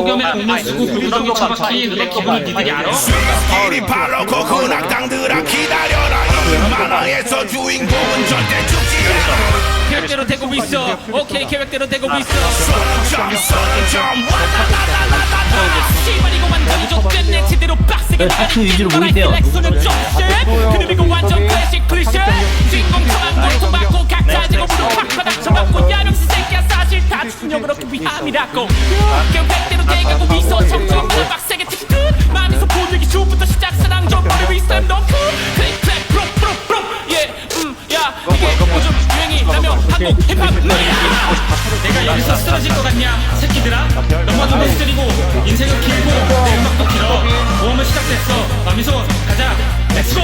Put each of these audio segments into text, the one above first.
폭염에 공만 쓰고 불구덩이 내 기분을 니들이 알아? 이리 바로 고군 악당들아 기다려라. 이 만화에서 주인공은 절대 죽지 않아. 계획대로 되고 있어. 오케이 계획대로 되고 있어. 쏘는 쏘는 점 씨발 이거 완전히 좆됐네. 제대로 빡세게 파트 위주로 모이세요. 그럼 이거 완전 클래식 클리셰? 주인공 처만 고통받고 각자 제곱으로 팍바닥 쳐맞고 야명시 새끼야 사실 다 충격을 얻기 위함이라고. 계획대 로 돼가고 있어. 점점 빡세게 틱틱 마음에서 보내기 쇼부터 시작. 사랑 좀 머리 위 스텝 넣고 클릭 클릭 프로 프로 프로 예음야 이게 요즘 유행이라며 한국 힙합 말이야 내가 여기서 쓰러질 것 같냐 새끼들아? 너무도 못 쓰리고 인생은 길고 내 음악도 길어. 모험은 시작됐어. 마미소 가자. 렛츠고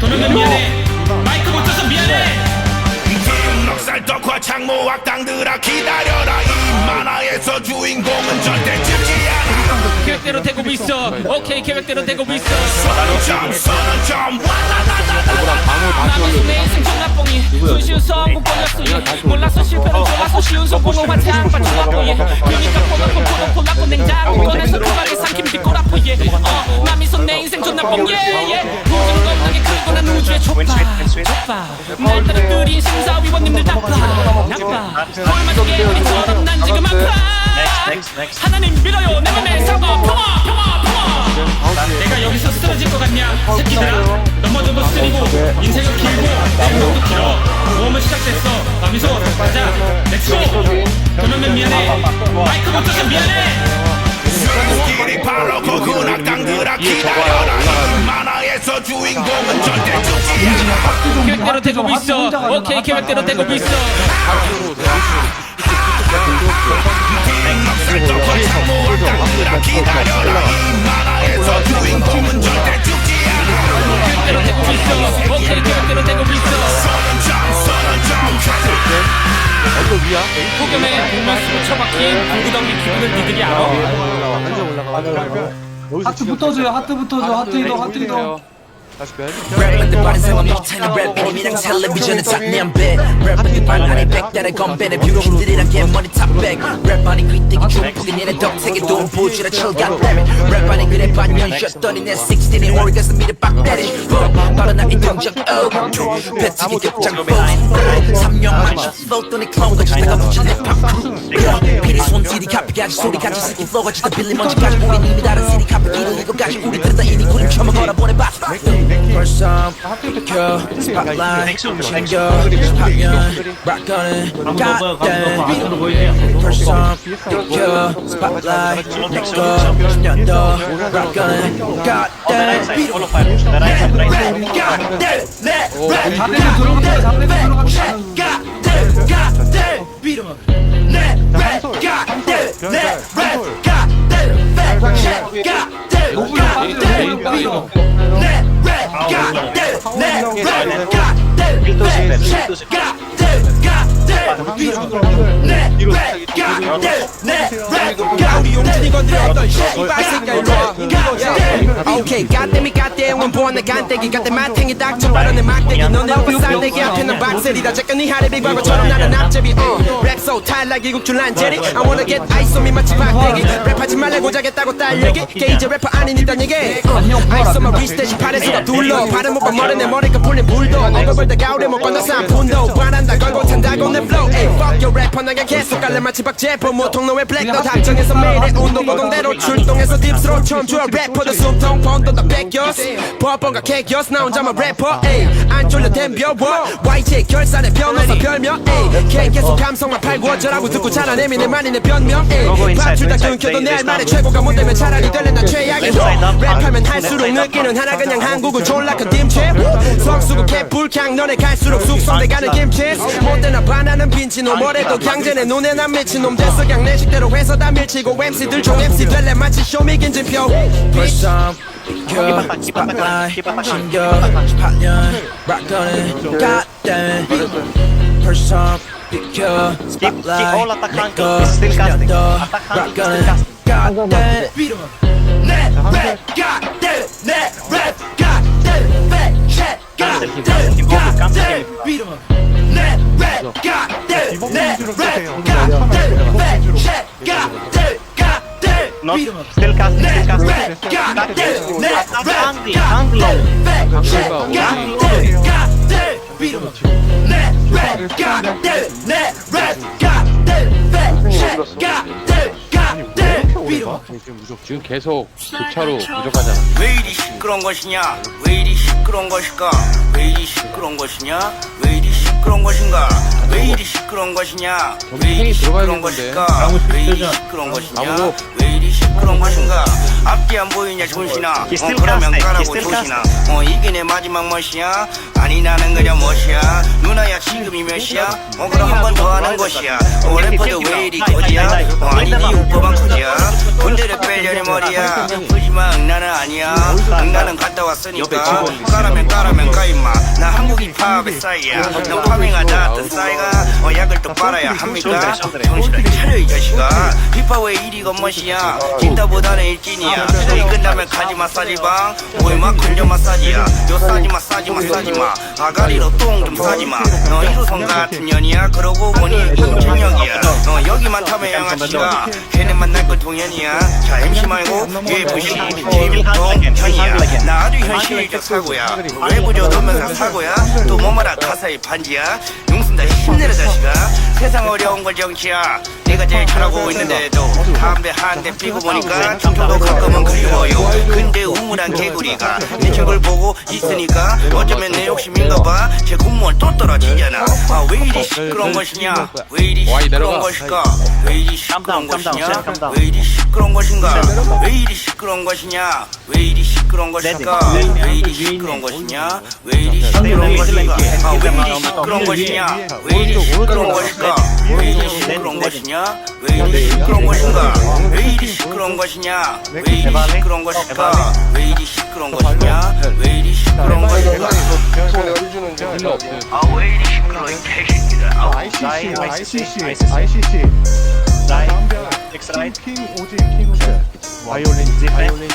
도면면 미안해. 마이크 못 쳐서 미안해. 넉살 덕화 창모 악당들아 기다려라 이 만화에서 주인공은 절대 죽지 않아 되고 있어 오케이 계획대로 되고 있어. 손쉬운 성공 예. 몰라서 실패를 좋아서 쉬운 성공을 화창 빠져나고 예. 그니까 포놓고 포놓고 나고 냉장고 꺼내서 급하게 삼킨 비꼬라포 예. 어, 마미소 내 인생 전화뽕 예예. 모든 걸 너게 끌고 난 우주의 족바 족바 날 따라들인 심사위원님들 나빠 나빠 얼마 전에 우리처럼 난 지금 아파 하나님 믿어요. 내 맘에 사과 평화 평화 평화. 내가 여기서 쓰러질 것 같냐? 새끼들아 넘어져도 쓰리고 인생은 길고 내 음악도 길어. 모험은 시작됐어. 마미소. 가자. 렛츠고 도면면 미안해. 마이크 못 쳐서 미안해. 이리 바로 고군 악당들아 기다려라. 이 만화에서 주인공은 절대 죽지 않아. 계획대로 되고 있어. 오케이 계획대로 되고 있어 폭염에 쓰고 처박힌 불구덩이 기분을 니들이 알아? 하트 붙어줘요 하트 붙어줘. 하트 이동 하트 이동 랩은 빠른 상황 못하는 랩 미니미랑 텔레비전에 雑念배 랩은 말 안에 백달의 건배는 뷰신들이란 게 머리 탑백 랩 안에 귀때기 중폭이 니네 덕택에 돈 보주라 철갑 랩 안에 그래 반년 쉬었더니 내 16이 오르가서 미래 빡 때리 빠른 나의 동작 oh 배치기 격장 pose 3년 만에 float더니 클라운 거치다가 붙인 랩 피리 손질이 카피까지 소리까지 새끼 flow가 진짜 빌리 먼지까지 우린 이미 다른 시리 카피기를 이거까지 우리 들다 이미 구름 처먹어라 보내봐 person, girl, spotlight, and gun, rock on it, goddamn. Person, girl, spotlight, and girl, young dog, rock on it, goddamn. Goddamn, let rap, goddamn, let rap, goddamn, goddamn, beat him up. Let rap, goddamn, let rap, goddamn, fat, goddamn, goddamn, beat him up. Let rap, 오케이 갓댐이 갓댐 원보안 내 간대기 갓댐 마탱이 닥쳐 바로 내 막대기 너네 오빠 쌀대기 앞에 난 박셀이다 제껴 네 하레 빅바보처럼 나는 앞제비. 랩소 탈락 이국줄 란제리 I wanna get ice on me 마치 박대기 랩하지 말라고 자겠다고 딸 얘기 게이지 래퍼 아닌 일단 얘기 ice on my wrist 대신 팔에서가 둘러 발은 못봐 머리 내 머리가 풀린 불도 얼굴 다 가오래 못 건너서 한 푼도 반한다 걸고 탄다고 내 flow Ay, fuck your rapper 나게 계속 갈래 마치 박제 퍼 모통 너의 블랙 너 답정해서 매일의 운동 고동대로 출동해서 딥스로 처음 주어 래퍼들 숨통 펀도 다 뺏겼어 버번가 개겼어 나 혼자만 래퍼 에이 안 쫄려 댐벼워 YJ 결산의 변호사 별명. 에이 K 계속 감성만 팔고 어쩌라고 듣고 자라내미 내 말이 내 변명. 에이 밥줄 다 끊겨도 내할 말에 최고가 못 되면 차라리 될래 난 최악의 랩하면 할수록 느끼는 하나 그냥 한국은 졸라 큰 딤체 성수구 개불캉 너네 갈수록 숙성돼가는 김치. 못되나 반하는 빈치노 뭐래도 강제내 눈에 난 미친 놈. 됐어 그냥 내 식대로 회사 다 밀치고 MC들 총 MC 될래 마치 쇼미 김진표. First time Goddamn. Still casting, still casting. 지금 계속 교차로 부족하잖아. 왜 이리 시끄러운 것이냐? 왜 이리 시끄러운 것일까? 왜 이리 시끄러운 것이냐? 왜 이리 시끄러운 것인가? 왜 이리 시끄러운 것이냐? 왜 이리 시끄러운 것일까? 왜 이리 시끄러운 것이냐. 왜 시끄러운 것인가? 앞뒤 안 보이냐 존신아? 어, 그러면 still 조신아. 어 이게 내 마지막 멋이야? 아니 나는 그냥 멋이야. 누나야 지금이 몇 시야? 어 그럼 한 번 더 하는 것이야. 어 래퍼도 왜 이리 거지야? 어 아니 네 오빠만 커지야. 군대를 빼려니 머리야. 하지만 나는 아니야. 나는 갔다 왔으니까. 까라면 까라면 까임마. 나 한국 힙합의 싸이야. 너 파밍하자 뜬 싸이가? 어 약을 또 빨아야 합니까? 정신을 차려 이 자식아. 힙합의 일이 건 멋이야 진다보다는 일진이야. 이 끝나면 가지 마사지방 오해마 건져 마사지야. 요 싸지 마 싸지 마 싸지 마. 아가리로 똥 좀 싸지 마너 1호선 같은 년이야? 그러고 보니 임창혁이야? 너 여기만 타면 양아치가 걔네 만 날 건 동현이야. 자 MC 말고 UFC 김동현이야. 나 아주 현실적 사고야. 외부저 도면서 사고야. 또 뭐마라 가사의 반지야. 용순다 힘내라 자식아. 세상 어려운 걸 정치야 내가 제일 잘하고 있는데도 담배 한 대 피고 보니까 충청도 가끔은 그리워요 근데 우물한 개구리가 내 책을 보고 있으니까 어쩌면 내 욕심인가 봐제 공무원 또 떨어지잖아 아 왜 이리 시끄러운 것이냐 왜 이리 시끄러운. 것일까 왜 이리 시끄러운 것이냐. 왜 이리 시끄러운 것인가 왜 이리 시끄러운 것이냐 왜 이리 시끄러운 것일까 왜 이리 시끄러운 것이냐 왜 이리 시끄러운 것인가 아 왜 이리 시끄러운 것이냐 왜 이리 시끄러운 것일까 왜 이리 시끄러운 것이냐 왜 이리 시끄러운 것인가? 왜 이리 시끄러운 것이냐? 왜 이리 시끄러운 것일까? 왜 이리 시끄러운 것이냐? 왜 이리 시끄러운 것인가. 아왜 이리 시끄러워 이 개새끼들. 아 ICC, ICC, ICC. Right, next right. 킹 오지 킹 오지 Violin, zip left.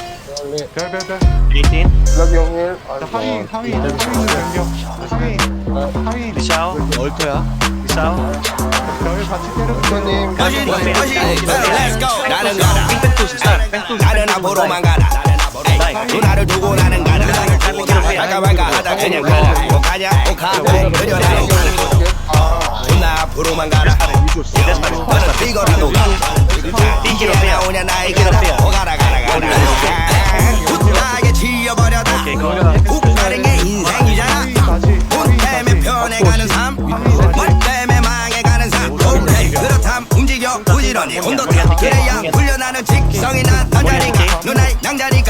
별별 별 18. 하위 하위 하위 있는 변경 하위 하위. Michelle. Michelle. 별 같이 때려. 거신 거신 Let's go. 나는 가라. 나는 앞으로만 가라. 에이, 누나를 두고 나는 가라. 갈까 말까 하다 그냥 가라. 뭐 가냐 오가 그려 나는 가라. 누나 앞으로만 가라. 너는 뛰거라도 뛰기 로 나오냐 나의 가라 오 가라 가라 가라 굳나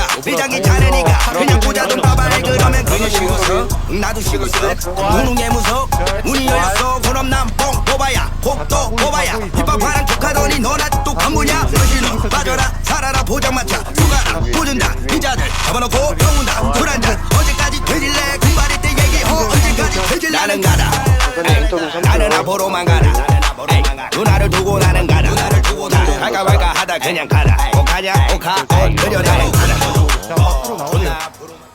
낭자니까 비장이 자르니까 그냥 부자돈 빠발해 그러면 그게 식었어? 나도 식었어. 무능의 무속 문이 열렸어. 그럼 난 뽕 뽑아야 곡도 뽑아야. 힙합 하랑 툭하더니 너나 또 간부냐? 너시는 빠져라. 살아라. 보장마차 누가라 보준다. 인자들 잡아놓고 병운다. 술 한잔. 언제까지 되질래? 군발이 때 얘기호 언제까지 되질래 나는 가라. 나는 앞으로만 가라. 누나를 두고 나는 가라. 갈까 말까 하다 그냥 가라 꼭 가냐 꼭가 꼭 그려